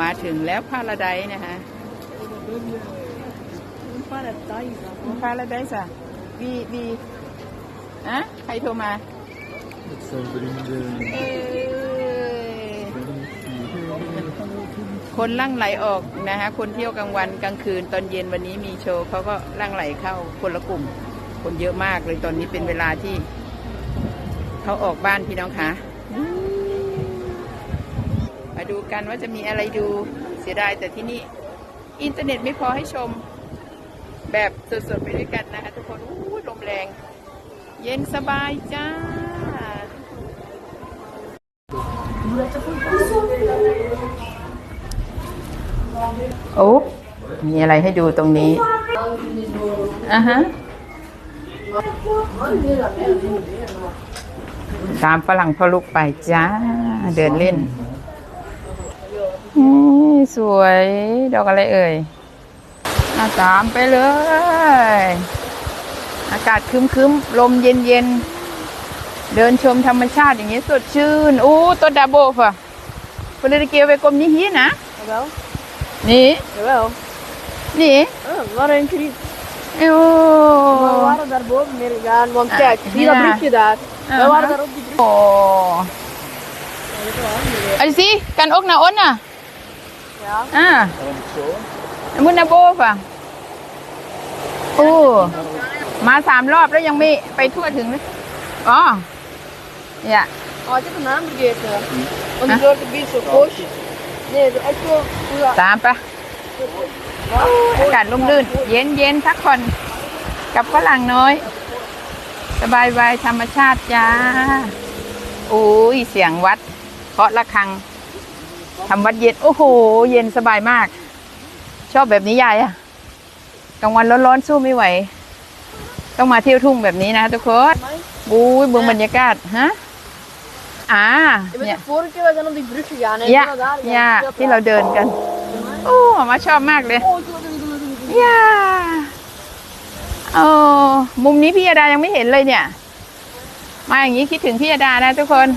มาถึงแล้วพาราไดซ์นะคะ Un paradise. พาราไดซ์อะวีวีอะใครโทรมา Het zijn vrienden. เอ้ยคนลั่งไหลออกนะคะคนเที่ยวกลางวันกลางคืน ตอนเย็นวันนี้มีโชว์เขาก็ลั่งไหลเข้าคนละกลุ่ม คนเยอะมากเลยตอนนี้เป็นเวลาที่เขาออกบ้านพี่น้องคะ มาดูกันว่าจะมีอะไรดูเสียดายแต่ที่นี่ อินเทอร์เน็ตไม่พอให้ชม แบบสดๆไปด้วยกันนะคะทุกคนอู้ลมแรง เย็นสบายจ้าโอ้มีอะไรให้ดูตรงนี้อะฮะตามฝรั่งพ่อลูกไปจ้า เดินเล่น สวยดอกอะไรเอ่ยอาตามไปเลย อากาศครึ้มๆลมเย็นๆเดินชมธรรมชาติอย่างนี้สดชื่น อู้ต้นดาโบฟะคนเลยเกียวไปกลมนี้ฮีนะ Jawel. นี่ Jawel. นี่ Oh, we waren in Kriet. โอ้ We waren daar boven meer gegaan. Want Ah, kijk, zie dat ja. brugje daar. We Aha. waren daar op die brug. โอ้อันสิกันอกนาอ้นน่ะ Ja. อ่ามุนนาโบฟะโอ้มาสามรอบแล้วยังไม่ไปทั่วถึงเลยอ๋อเนี่ย Oh, ik heb de naam vergeten. Want die soort gebied zo koos. Nee, de echt wel... Ja. ตามไปอากาศร่มรื่น เย็นเย็นพักผ่อนกับฝรั่งน้อย สบายบายธรรมชาติจ้า โอ้ย เสียงวัด เคาะระฆัง ทำวัดเย็น โอ้โห เย็นสบายมาก ชอบแบบนี้ยายอะกลางวันร้อนๆสู้ไม่ไหว ต้องมาเที่ยวทุ่งแบบนี้นะทุกคนบู๊ยเบืองบรรยากาศฮะอ่า Je bent เนี่ย de vorige keer we zijn op die brug gegaan. Hè? ยะ We zijn daar gegaan. ยะ Heel ที่เรา traag. เดินกัน โอ้มาชอบมากเลย Oh, doe, doe, doe, doe, doe. ยาโอ้มุมนี้พี่ยดายังไม่เห็นเลยเนี่ย มาอย่างนี้คิดถึงพี่ยดานะทุกคน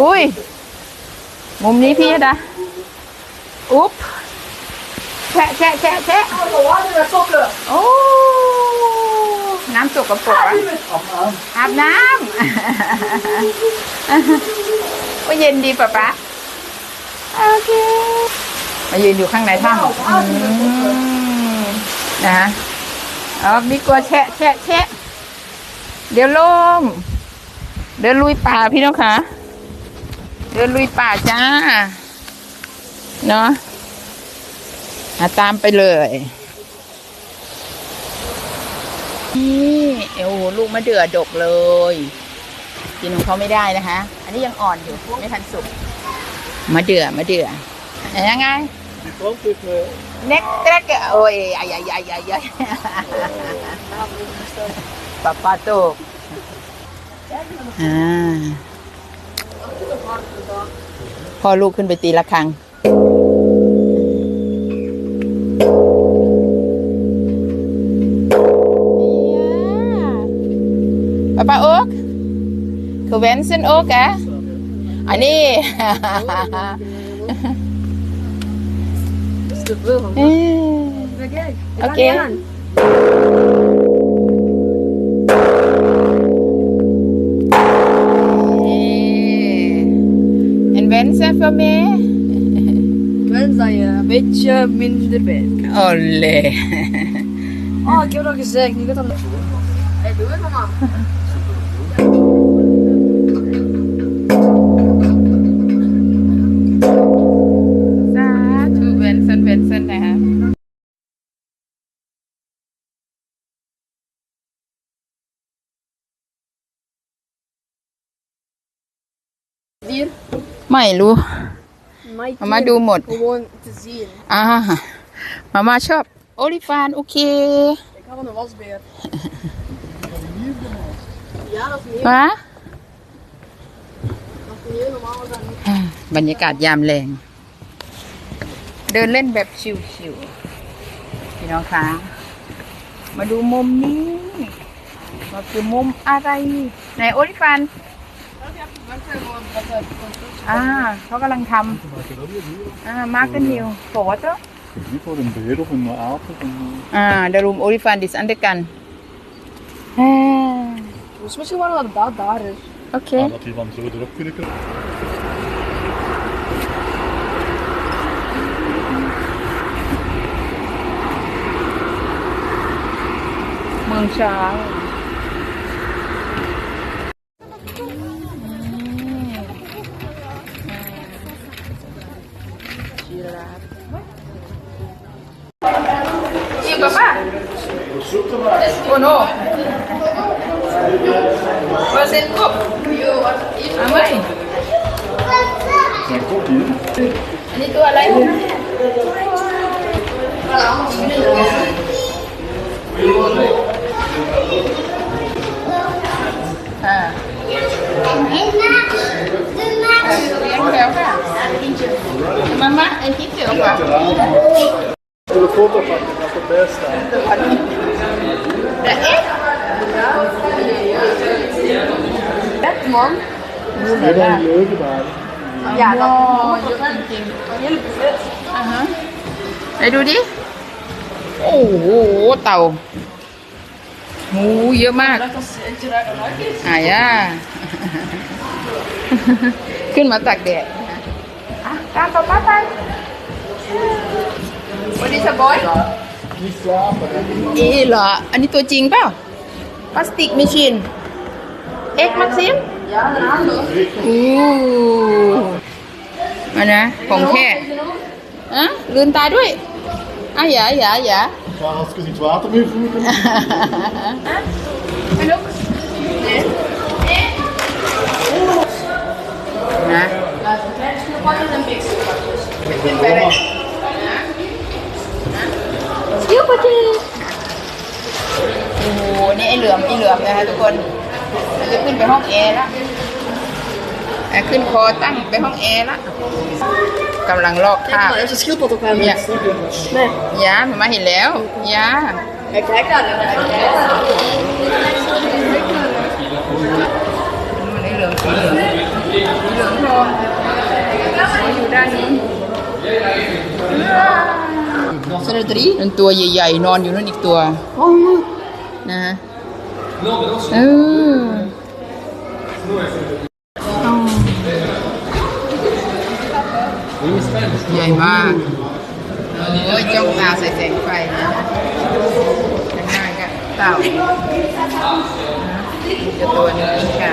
อุ้ย มุมนี้พี่ยดาอุ๊บแชะแชะแชะแชะ Oh, water met sokken. โอ้ น้ำสกปรกอะอาบน้ำ ก็เย็นดีปะปะโอเค มายืนอยู่ข้างในถ้ำอืมนะอ๋อมีกลัวแชะแชะแชะเดี๋ยวล่มเดินลุยป่าพี่น้องคะ เดินลุยป่าจ้า เนาะอะตามไปเลยนี่โอ้โหลูกมะเดื่อดกเลย กินของเขาไม่ได้นะคะ อันนี้ยังอ่อนอยู่ไม่ทันสุกมะเดื่อมะเดื่ออะยังไง Die plant heeft me เน็กเน็กโอ้ยใหญ่ใหญ่ใหญ่ใหญ่ใหญ่ปะปาโตกอ่า พอลูกขึ้นไปตีละครัง Ja. Papa ook? Gewensen ook, hè? Ah, nee. Dat is te veel van. Eh, Kijk, Oké. Eh, mij? Ik dat je een beetje minder bij Olé. Oh, ik heb dat gezegd. Nu gaat dat... Hey, doe het, mama. Sa ม่รู้ Mike. มามาดูหมด Gewoon te zien. อ่ามามาชอบโอลิฟานโอเค Ik ga van de wasbeer. Ja, dat is niet. วะ Dat is niet helemaal dat niet. บรรยากาศยามแรง เดินเล่นแบบชิวๆพี่น้องคะมาดูมุมนี้ว่าคือมุมอะไรไหนโอลิฟัน มันคือรวมระเบิดคนทุกอ่าเขากำลังทำอ่ามาร์กเกอร์นิวโฟโต้ Wie voor een beer of een aap of een... Ah, daarom olifant is aan de kant. Ah. Dus misschien wel dat dat daar is. Oké. Okay. dat die van zo erop kunnen krijgen. Mangsa. send book to you what if I'm waiting. Ini tu alai. Ah. Mamma, è il tizio qua. Quello foto fa la besta. ดูหน่ We อยว่า hebben een leugen daar. Ja, โอ้ dat เยอะจริง heel vet. ๆอ่าฮะไหนดูดิ โอ้โห เต่าหมูเยอะมาก Dat is interact. อ่าย่าขึ้นมาตากแดดอะตามป๊าป๊าไปวันนี้สบอย Niet slapen, hè? เอ๋เหรอ อันนี้ตัวจริงเปล่าพลาสติกมิชิน เอ็กมักซิม Ja, een ander. อู้มานะของแค่อะลืมตาด้วยอะอย่าอย่าอย่า Ja, als ik het water meer voeren. ไม่ลุกนะ Laat een klein snoepakjes en big snoepakjes. ขึ้นไปเลยยิ้วปะจีโอ้โห นี่ไอเหลือมไอเหลือมนะคะทุกคนมันจะขึ้นไปห้องแอร์แล้วอะ ขึ้นคอตั้งไปห้องแอร์แล้วกำลังลอกคราบ Kijk maar, is een schildpad op hem. Ja. Nee. ยามาเห็นแล้วยา Kijk, kijk daar. Kijk daar. มันไอเหลือมสีเหลืองสีเหลืองทองหัวอยู่ด้านนี้ Zijn er drie? มันตัวใหญ่ๆ นอนอยู่นั่นอีกตัว Oh, man. นะฮะเออ ใหญ่มากโอ้ยจ้องตาใส่แสงไฟนะข้างหน้าก็เต่าจะตัวหนึงอีกค่ะ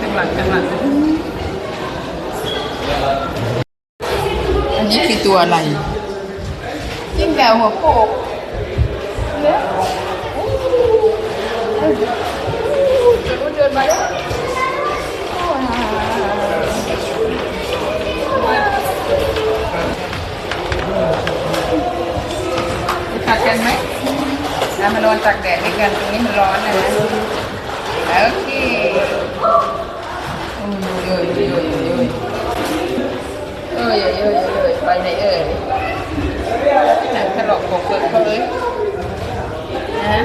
ข้างหลังข้างหลังอันนี้คือตัวอะไรจิ้งแก้วหัวโปกเดินมาแล้ว อนตากแดดด้วยกันตรงนี้มันร้อนนะแล้วที่อืมเยอะเยอะเยอะเออเยอะเยอะเยอะไปไหนเอ่ยหนังถลอกปกเปิดเขาเลยนะ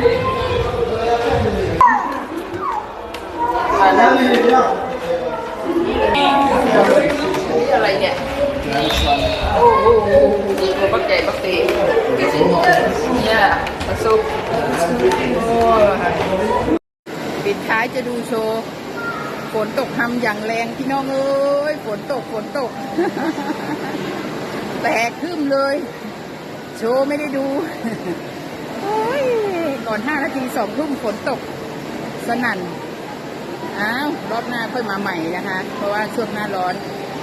มาแล้วนี่อะไรเนี่ยโอ้โหยิงมาบักใหญ่บักเตะ Yeah, masuk. ปิดท้ายจะดูโชว์ฝนตกทำอย่างแรงพี่น้องเอ้ยฝนตกฝนตก แตกขึ้นเลย โชว์ไม่ได้ดูโอ้ยก่อนห้านาทีสองทุ่มฝนตก สนั่นอ้าวรอบหน้าค่อยมาใหม่นะคะ เพราะว่าช่วงหน้าร้อน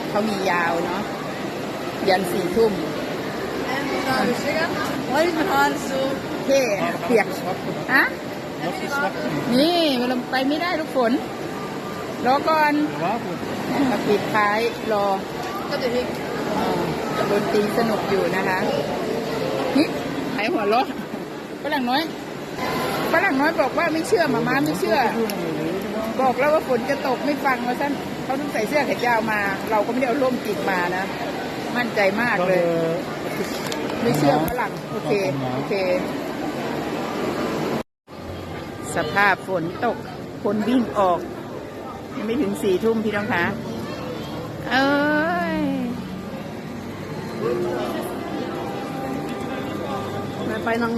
เขามียาวเนาะยันสี่ทุ่ม Wat is mijn haar zo? เท่เปียกฮะนี่มันไปไม่ได้ทุกฝน รอก่อนมาปิดท้ายรอ Dat is ik. อ่าดนตรีสนุกอยู่นะคะนี่ไอหัวราะฝรั่งน้อยฝรั่งน้อยบอกว่าไม่เชื่อหมาม้าไม่เชื่อ บอกแล้วว่าฝนจะตกไม่ฟังว่าท่านเขาต้องใส่เสื้อแขนยาวมา เราก็ไม่ได้เอาร่มติดมานะ มั่นใจมาก Dan, เลย eh, ไม่เชื่อฝรั่งโอเค โอเค สภาพฝนตก คนวิ่งออก ยังไม่ถึงสี่ทุ่มพี่น้องคะ เอ้ยไปนั่ง